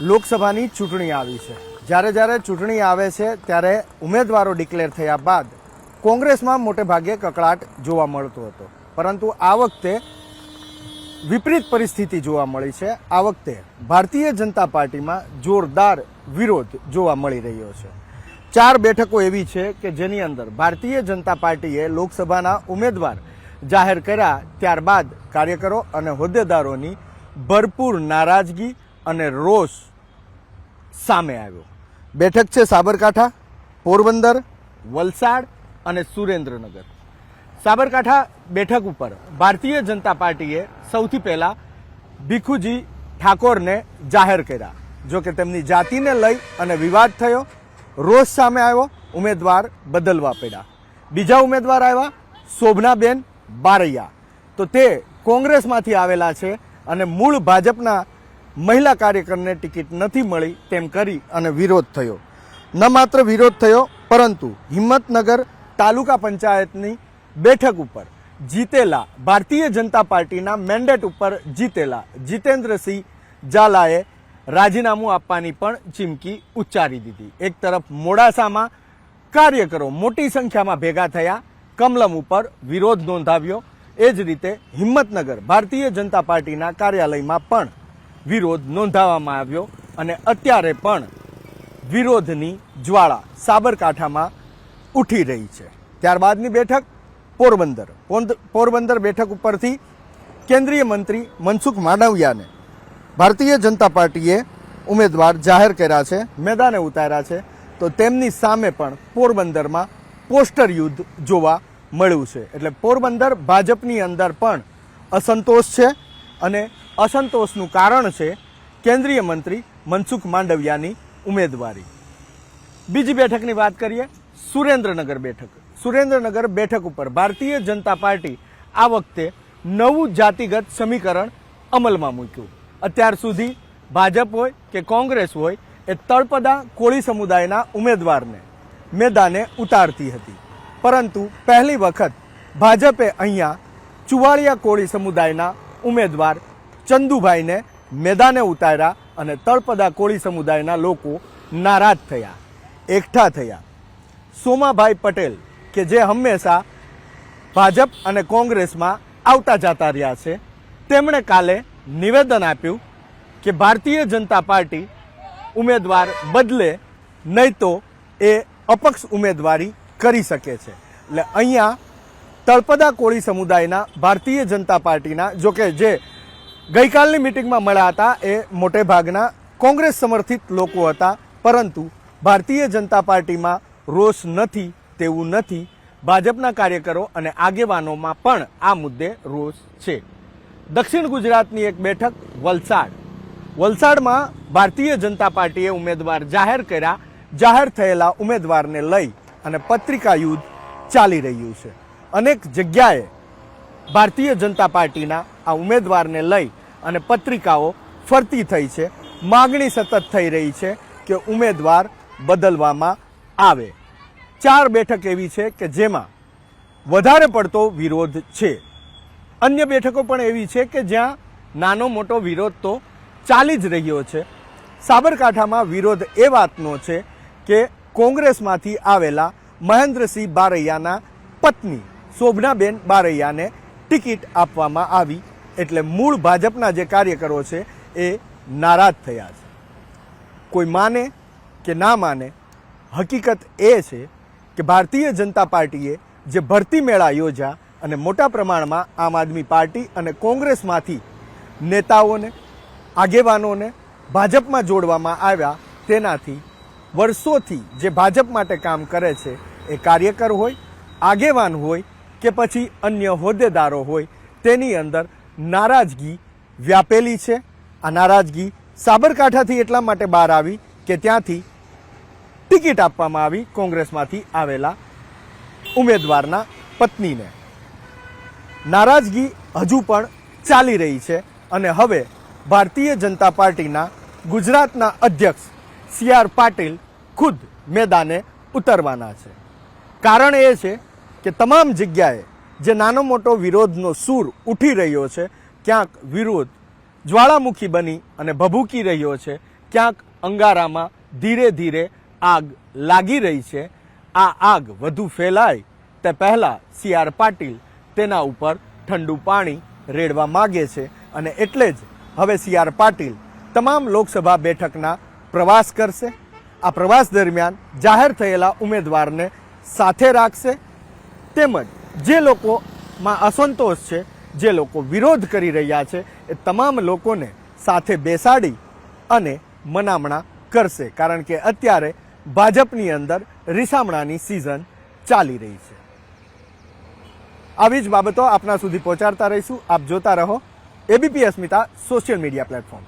લોકસભાની ચૂંટણી આવી છે. જ્યારે જ્યારે ચૂંટણી આવે છે, ત્યારે ઉમેદવારો ડિક્લેર થયા બાદ કોંગ્રેસમાં મોટે ભાગે કકળાટ જોવા મળતો હતો. પરંતુ આ વખતે વિપરીત પરિસ્થિતિ જોવા મળી છે. આ વખતે ભારતીય જનતા પાર્ટીમાં જોરદાર વિરોધ જોવા મળી રહ્યો છે. ચાર બેઠકો એવી છે કે જેની અંદર ભારતીય જનતા પાર્ટીએ લોકસભાના ઉમેદવાર જાહેર કર્યા ત્યારબાદ કાર્યકરો અને હોદ્દેદારોની ભરપૂર નારાજગી અને રોષ સામે આવ્યો. બેઠક છે સાબરકાંઠા, પોરબંદર, વલસાડ અને સુરેન્દ્રનગર. સાબરકાંઠા બેઠક ઉપર ભારતીય જનતા પાર્ટીએ સૌથી પહેલાં ભીખુજી ઠાકોરને જાહેર કર્યા. જો કે તેમની જાતિને લઈ અને વિવાદ થયો, રોષ સામે આવ્યો, ઉમેદવાર બદલવા પડ્યા. બીજા ઉમેદવાર આવ્યા, શોભનાબેન બારૈયા. તો તે કોંગ્રેસમાંથી આવેલા છે અને મૂળ ભાજપના મહિલા કાર્યકરને ટિકિટ નથી મળી તેમ કરી અને વિરોધ થયો. ન માત્ર વિરોધ થયો, પરંતુ હિંમતનગર તાલુકા પંચાયતની બેઠક ઉપર જીતેલા ભારતીય જનતા પાર્ટીના મેન્ડેટ ઉપર જીતેલા જીતેન્દ્રસિંહ ઝાલાએ રાજીનામું આપવાની પણ ચીમકી ઉચ્ચારી દીધી. એક તરફ મોડાસામાં કાર્યકરો મોટી સંખ્યામાં ભેગા થયા, કમલમ ઉપર વિરોધ નોંધાવ્યો. એ જ રીતે હિંમતનગર ભારતીય જનતા પાર્ટીના કાર્યાલયમાં પણ વિરોધ નોંધાવવામાં આવ્યો અને અત્યારે પણ વિરોધની જ્વાળા સાબરકાંઠામાં ઉઠી રહી છે. ત્યારબાદની બેઠક પોરબંદર. પોરબંદર બેઠક ઉપરથી કેન્દ્રીય મંત્રી મનસુખ માંડવિયાને ભારતીય જનતા પાર્ટીએ ઉમેદવાર જાહેર કર્યા છે, મેદાને ઉતાર્યા છે, તો તેમની સામે પણ પોરબંદરમાં પોસ્ટર યુદ્ધ જોવા મળ્યું છે. એટલે પોરબંદર ભાજપની અંદર પણ અસંતોષ છે અને અસંતોષનું કારણ છે કેન્દ્રીય મંત્રી મનસુખ માંડવિયાની ઉમેદવારી. બીજી બેઠકની વાત કરીએ, સુરેન્દ્રનગર બેઠક. સુરેન્દ્રનગર બેઠક ઉપર ભારતીય જનતા પાર્ટી આ વખતે નવું જાતિગત સમીકરણ અમલમાં મૂક્યું. અત્યાર સુધી ભાજપ હોય કે કોંગ્રેસ હોય, એ તળપદા કોળી સમુદાયના ઉમેદવારને મેદાને ઉતારતી હતી. પરંતુ પહેલી વખત ભાજપે અહીંયા ચુવાડિયા કોળી સમુદાયના ઉમેદવાર ચંદુભાઈને મેદાને ઉતાર્યા અને તળપદા કોળી સમુદાયના લોકો નારાજ થયા, એકઠા થયા. સોમાભાઈ પટેલ કે જે હંમેશા ભાજપ અને કોંગ્રેસમાં આવતા જતા રહ્યા છે, તેમણે કાલે નિવેદન આપ્યું કે ભારતીય જનતા પાર્ટી ઉમેદવાર બદલે નહીં તો એ અપક્ષ ઉમેદવારી કરી શકે છે. એટલે અહીંયા તળપદા કોળી સમુદાયના ભારતીય જનતા પાર્ટીના, જોકે જે ગઈકાલની મિટિંગમાં મળ્યા હતા. એ મોટે ભાગના કોંગ્રેસ સમર્થિત લોકો હતા. પરંતુ ભારતીય જનતા પાર્ટીમાં રોષ નથી, તેવું નથી. ભાજપના કાર્યકરો અને આગેવાનોમાં પણ આ મુદ્દે રોષ છે. દક્ષિણ ગુજરાતની એક બેઠક, વલસાડ. વલસાડમાં ભારતીય જનતા પાર્ટીએ ઉમેદવાર જાહેર કર્યા. જાહેર થયેલા ઉમેદવારને લઈ અને પત્રિકા યુદ્ધ ચાલી રહ્યું છે. અનેક જગ્યાએ ભારતીય જનતા પાર્ટીના આ ઉમેદવારને લઈ અને પત્રિકાઓ ફરતી થઈ છે. માગણી સતત થઈ રહી છે કે ઉમેદવાર બદલવામાં આવે. ચાર બેઠક એવી છે કે જેમાં વધારે પડતો વિરોધ છે. અન્ય બેઠકો પણ એવી છે કે જ્યાં નાનો મોટો વિરોધ તો ચાલી જ રહ્યો છે. સાબરકાંઠામાં વિરોધ એ વાતનો છે કે કોંગ્રેસમાંથી આવેલા મહેન્દ્રસિંહ બારૈયાના પત્ની શોભનાબેન બારૈયાને ટિકિટ આપવામાં આવી એટલે મૂળ ભાજપના જે કાર્યકરો છે એ નારાજ થયા છે. કોઈ માને કે ના માને, હકીકત એ છે કે ભારતીય જનતા પાર્ટીએ જે ભરતી મેળા યોજ્યા અને મોટા પ્રમાણમાં આમ આદમી પાર્ટી અને કોંગ્રેસમાંથી નેતાઓને, આગેવાનોને ભાજપમાં જોડવામાં આવ્યા, તેનાથી વર્ષોથી જે ભાજપ માટે કામ કરે છે એ કાર્યકર હોય, આગેવાન હોય કે પછી અન્ય હોદ્દેદારો હોય, તેની અંદર નારાજગી વ્યાપેલી છે. આ નારાજગી સાબરકાંઠાથી એટલા માટે બહાર આવી કે ત્યાંથી ટિકિટ આપવામાં આવી કોંગ્રેસમાંથી આવેલા ઉમેદવારના પત્નીને. નારાજગી હજુ પણ ચાલી રહી છે અને હવે ભારતીય જનતા પાર્ટીના ગુજરાતના અધ્યક્ષ સી આર પાટીલ ખુદ મેદાને ઉતરવાના છે. કારણ એ છે કે તમામ જગ્યાએ જે નાનો મોટો વિરોધનો સૂર ઉઠી રહ્યો છે, ક્યાંક વિરોધ જ્વાળામુખી બની અને ભભૂકી રહ્યો છે, ક્યાંક અંગારામાં ધીરે ધીરે આગ લાગી રહી છે, આ આગ વધુ ફેલાય તે પહેલાં સી આર પાટીલ તેના ઉપર ઠંડુ પાણી રેડવા માગે છે અને એટલે જ હવે સી આર પાટીલ તમામ લોકસભા બેઠકના પ્રવાસ કરશે. આ પ્રવાસ દરમિયાન જાહેર થયેલા ઉમેદવારને સાથે રાખશે તેમજ જે લોકોમાં અસંતોષ છે, જે લોકો વિરોધ કરી રહ્યા છે, એ તમામ લોકોને સાથે બેસાડી અને મનામણા કરશે. કારણ કે અત્યારે ભાજપની અંદર રીસામણાની સિઝન ચાલી રહી છે. આવી જ બાબતો આપના સુધી પહોંચાડતા રહીશું. આપ જોતા રહો ABP Asmita social media platform